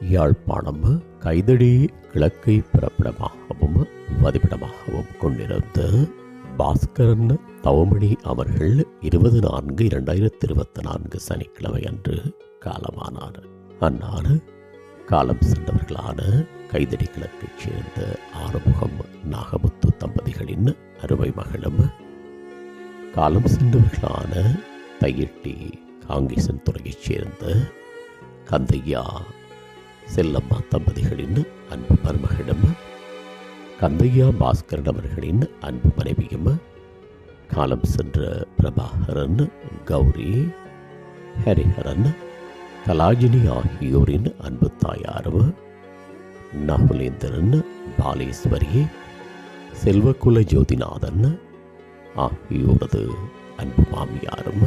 யாழ்ப்பாணம் கைதடி கிழக்கை பிறப்பிடமாகவும் வதிப்பிடமாகவும் கொண்டிருந்த பாஸ்கரன் தவமணி அவர்கள் இருபது நான்கு இரண்டாயிரத்தி இருபத்தி நான்கு சனிக்கிழமை அன்று காலமானார். அன்னார் காலம் சென்றவர்களான கைதடி கிழக்கைச் சேர்ந்த ஆறுமுகம் நாகமுத்து தம்பதிகளின் அருமை மகளும் காலம் சென்றவர்களான தையிட்டி காங்கேசன் துறையைச் சேர்ந்த கந்தையா செல்லம்மா தம்பதிகளின் அன்பு மருமகளும் கந்தையா பாஸ்கரன் அவர்களின் அன்பு மனைவியும் காலம் சென்ற பிரபாகரன் கௌரி ஹரிஹரன் கலாஜினி ஆகியோரின் அன்பு தாயாரும் நகுலேந்திரன் பாலேஸ்வரி செல்வக்குல ஜோதிநாதன் ஆகியோரது அன்பு மாமியாரும்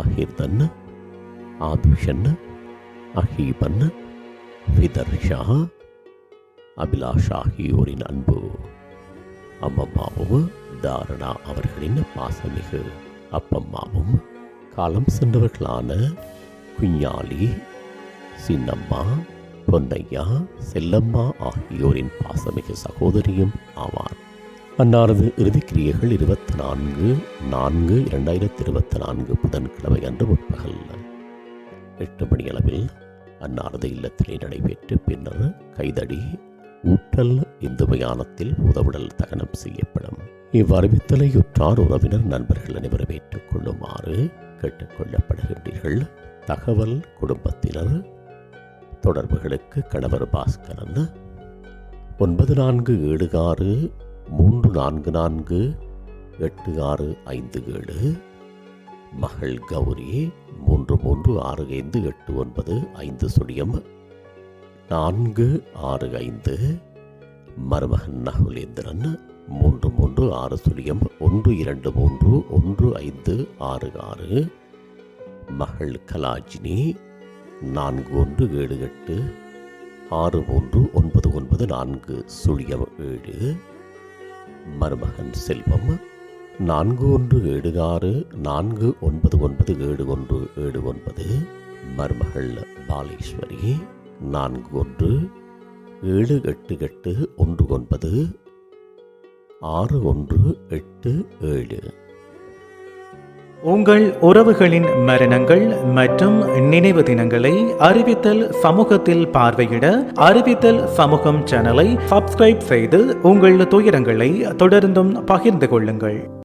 அஹிர்தன் ஆதுஷன் அஹீபன் விதர்ஷா அபிலாஷ் ஆகியோரின் அன்பு. அம்மம்மாவும் தாரணா அவர்களின் பாசமிகு. அப்பம்மாவும் காலம் சென்றவர்களான குஞ்ஞாலி சின்னம்மா பொன்னையா செல்லம்மா ஆகியோரின் பாசமிகு சகோதரியும் ஆவார். அன்னாரது இறுதிக்கிரியைகள் இருபத்தி நான்கு நான்கு இரண்டாயிரத்தி இருபத்தி நான்கு புதன்கிழமை அன்று முற்பகல் எட்டு மணி அளவில் அன்னாரது இல்லத்திலே நடைபெற்று பின்னர் கைதடி ஊட்டல் இந்து மயானத்தில் உதவுடல் தகனம் செய்யப்படும். இவ்வறிவித்தலை உற்றார் உறவினர் நண்பர்கள் அனைவரும் ஏற்றுக்கொள்ளுமாறு கேட்டுக்கொள்ளப்படுகின்றீர்கள் தகவல் குடும்பத்தினர் தொடர்புகளுக்கு கணவர் பாஸ்கரன் ஒன்பது நான்கு ஏழு ஆறு மூன்று நான்கு நான்கு எட்டு ஆறு ஐந்து ஏழு மகள் கௌரி மூன்று மூன்று ஆறு ஐந்து எட்டு ஒன்பது ஐந்து சுழியம் நான்கு ஆறு ஐந்து. மருமகன் நகுலேந்திரன் மூன்று மூன்று ஆறு சுழியம் ஒன்று இரண்டு மூன்று ஒன்று ஐந்து ஆறு ஆறு. மகள் கலாஜினி நான்கு ஒன்று ஏழு எட்டு. ஆறு மூன்று ஒன்பது ஒன்பது நான்கு சுழியம் ஏழு. மருமகன் செல்வம் நான்கு ஒன்று ஏழு ஆறு நான்கு ஒன்பது ஒன்பது ஏழு ஒன்று ஏழு ஒன்பது மருமகள் பாலேஸ்வரி நான்கு ஒன்று ஏழு எட்டு எட்டு ஒன்று ஒன்பது ஆறு ஒன்று எட்டு ஏழு. உங்கள் உறவுகளின் மரணங்கள் மற்றும் நினைவு தினங்களை அறிவித்தல் சமூகத்தில் பார்வையிட அறிவித்தல் சமூகம் சேனலை சப்ஸ்கிரைப் செய்து உங்கள் துயரங்களை தொடர்ந்தும் பகிர்ந்து கொள்ளுங்கள்.